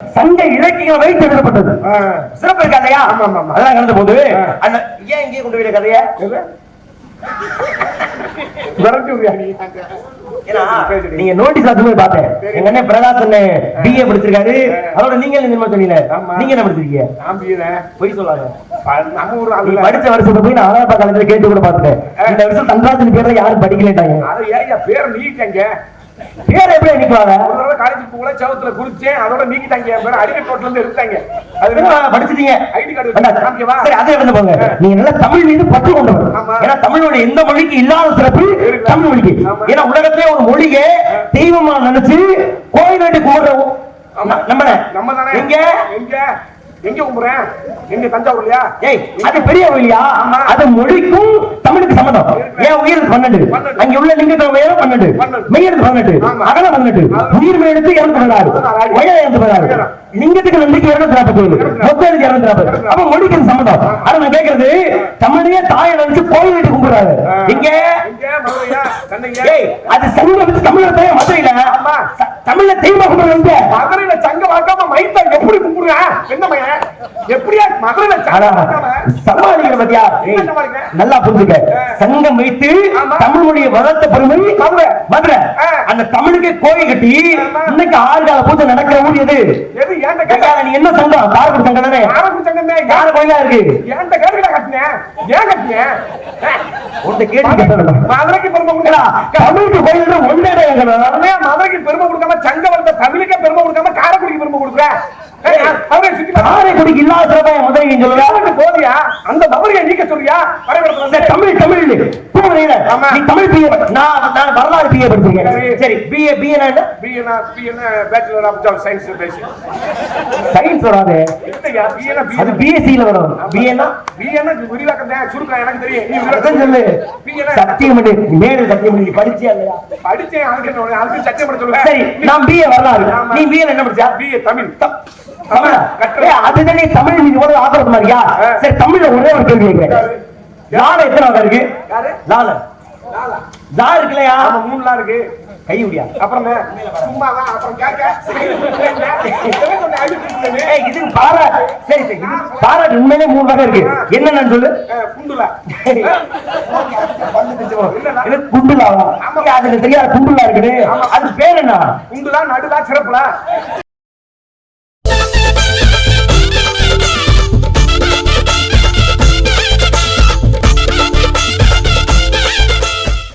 சங்க இலக்கியங்களை வைத்து எழுதப்பட்டது. சிறப்பு இருக்கா இல்லையா. அதெல்லாம் நடந்த போது. அந்த ஏன் இங்கே கொண்டு போய் கதைய. நீங்க நோட்டீஸ் அது போய் பார்த்தேன். எங்க அண்ணன் பிரகாசன் பிஏ படிச்சிருக்காரு. அதோட நீங்க என்ன சொன்னீங்க. நீங்க என்ன படிச்சிருக்கீங்க. பொய் சொல்லாங்க. படிச்ச வருஷத்தை போய் நான் அழகப்பா காலேஜ்ல கேட்டு கூட பார்த்துட்டேன். இந்த வருஷம் தன்ராஜன் பேர்ல யாரும் படிக்கலேட்டாங்க பேரை நீக்கிட்டாங்க. பேர் எப்படி நிக்கலாங்க போகல, செவுத்துல குதிச்சேன், அதோட நீக்கிட்டாங்க. என் பேரை அடிக்கட் ரோட்ல இருந்து எடுத்தாங்க. அது? படிச்சிட்டீங்க ஐடி கார்டு காமிக்கவா? சரி அதை வந்து போங்க நீங்க நல்ல தமிழ் மீது பற்று கொண்டவர். ஏன்னா தமிழோட எந்த மொழிக்கு இல்லாத சிறப்பு. தமிழ் மொழிக்கு. ஏன்னா உலகத்திலே ஒரு மொழியை தெய்வமா நினைச்சு கோயில் ஆமா. நம்ம நம்ம தானே? எங்க எங்க? எங்க கும்புறேன்? எங்க தஞ்சாவூர்லயா? ஏய் அது பெரிய கோயிலியா. அது மொழிக்கும் தமிழுக்கு சம்மந்தம். ஏன் உயிருக்கு பன்னெண்டு பன்னெண்டு. அங்க உள்ள லிங்கத்தோட உயரம் பன்னெண்டு பன்னெண்டு. மெய்யெழுத்து. அகலம் பதினெட்டு அது- உயிர் மெய்யெழுத்து இருநூத்தி பதினாறு. உயரம் இருநூத்தி பதினாறு. லிங்கத்துக்கு நம்பிக்கை இருநூத்தி நாற்பத்தி ஏழு எழுதி இருநூத்தி நாற்பது அப்ப மொழிக்கு சம்மந்தம் ஆனா நான் கேக்குறது தமிழையே தாயை நினைச்சு கோயில் வேண்டி கும்பிடுறாரு ஆ. இங்க அது சங்க வச்சு தமிழ்ல போய் மதுரையில ஆமா. தமிழ்ல தெய்வமா கும்பிடுறாங்க மதுரையில சங்க வாக்காம மைத்தா எப்படி கும்பிடுறேன் என்ன பையன் எப்படியா மதுரையில சங்க வாக்காம சமாளிக்கிற பத்தியா? நல்லா புரிஞ்சுக்க. சங்கம் வைத்து. தமிழ் மொழியை வளர்த்த பெருமை மதுரை. அந்த தமிழுக்கு கோயில் கட்டி. இன்னைக்கு ஆறு கால பூஜை நடக்கிற ஊர் எது? நீ என்ன சங்கம் காரக்குடி சங்கம் தானே. சங்கமே யாரு கோயிலா இருக்கு? மதுரைக்கு பெருமை கொடுக்கலாம் தமிழுக்கு கோயில் ஒன்றே மதுரைக்கு பெருமை கொடுக்காம சங்க வந்த தமிழுக்கே பெருமை கொடுக்காம காரைக்குடிக்கு பெருமை கொடுக்குற? காரைக்குடிக்கு இல்லாத சிறப்பா மதுரை சொல்லுங்க போறியா அந்த மதுரையை நீக்க சொல்றியா தமிழ் தமிழ். நீ தமிழ் பிஏ நான் நான் வரலாறு பிஏ சரி. படிச்சிருக்கேன் சரி பிஏ பிஏ என்ன? பிஎன்ஆ பிஎன்ஆ பேச்சுலர் ஆஃப் சயின்ஸ் பேசி சயின்ஸ் வராது. இல்லையா பிஎன்ஆ அது பிஎன்ஆ பிஎஸ்சில வரும். பிஏனா பிஎன்ஆ விரிவாக்கம் தான் சுருக்கம் எனக்கு தெரியும். நீ சொல்லு. பிஎன்ஆ சத்தியம் பண்ணி. மேடு சத்தியம் பண்ணி. படிச்சியா இல்லையா? படிச்சேன் அதுக்கு அதுக்கு சத்தியம் பண்ண சொல்லுங்க சரி நான் பிஏ வரலாறு. நீ பிஏ என்ன படிச்சா? பிஏ தமிழ். அதுதான் நீ தமிழ் மீது எவ்வளவு ஆக்கிரமா இருக்கியா ஆ. சரி தமிழ்ல ஒரே ஒரு கேள்வி லால எத்தனை இருக்கு? லால. லா இருக்குல்லையா? ஆமா மூணுலாம் இருக்கு. கை முடியா? அப்புறம் இதுக்கு பாராட்டு சரி சரி இது பாராட்டு உண்மையிலே மூணு வகை இருக்கு. என்னன்னு சொல்லு. குண்டுல. இது குண்டுலாவா? அதுல தெரியாத குண்டுலா இருக்குது. அது பேர் என்ன? குண்டுலா நடுலா சிறப்புலா.